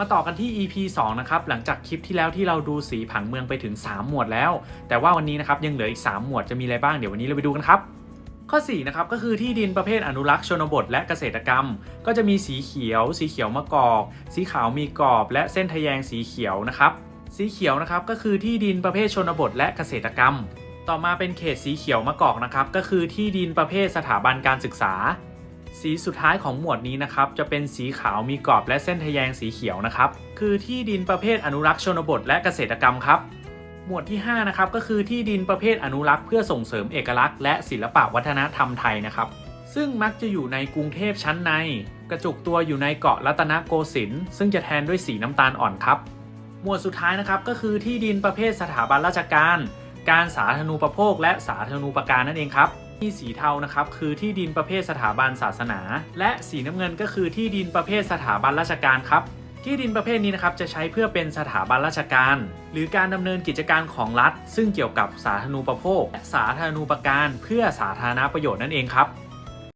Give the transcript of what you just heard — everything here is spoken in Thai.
มาต่อกันที่ EP 2 นะครับ หลังจากคลิปที่แล้วที่เราดูสีผังเมืองไปถึง 3 หมวดแล้ว แต่ว่าวันนี้นะครับยังเหลืออีก 3 หมวดจะมีอะไรบ้างเดี๋ยววันนี้เราไปดูกันครับข้อ4นะครับก็คือที่ดินประเภทอนุรักษ์ชนบทและเกษตรกรรม ก็จะมีสีเขียว สีเขียวมะกอก สีขาวมีกรอบ และเส้นทะแยงสีเขียวนะครับสีเขียวนะครับก็คือที่ดินประเภทชนบทและเกษตรกรรม ต่อมาเป็นเขตสีเขียวมะกอกนะครับก็คือที่ดินประเภทสถาบันการศึกษา สีสุดท้ายของหมวดนี้นะครับจะเป็นสีขาวมีกรอบและเส้นทะแยงสีเขียวนะครับ คือที่ดินประเภทอนุรักษ์ชนบทและเกษตรกรรมครับ หมวดที่5นะครับก็คือที่ดินประเภทอนุรักษ์เพื่อส่งเสริมเอกลักษณ์และศิลปะวัฒนธรรมไทยนะครับ ซึ่งมักจะอยู่ในกรุงเทพชั้นใน กระจุกตัวอยู่ในเกาะรัตนโกสินทร์ซึ่งจะแทนด้วยสีน้ำตาลอ่อนครับ หมวดสุดท้ายนะครับก็คือที่ดินประเภทสถาบันราชการ การสาธารณูปโภคและสาธารณูปการนั่นเองครับ ที่สีเทานะครับคือที่ดินประเภทสถาบันศาสนา และสีน้ำเงินก็คือที่ดินประเภทสถาบันราชการครับที่ดินประเภทนี้นะครับจะใช้เพื่อเป็นสถาบันราชการ หรือการดำเนินกิจการของรัฐ ซึ่งเกี่ยวกับสาธารณูปโภค และสาธารณูปการเพื่อสาธารณประโยชน์นั่นเองครับ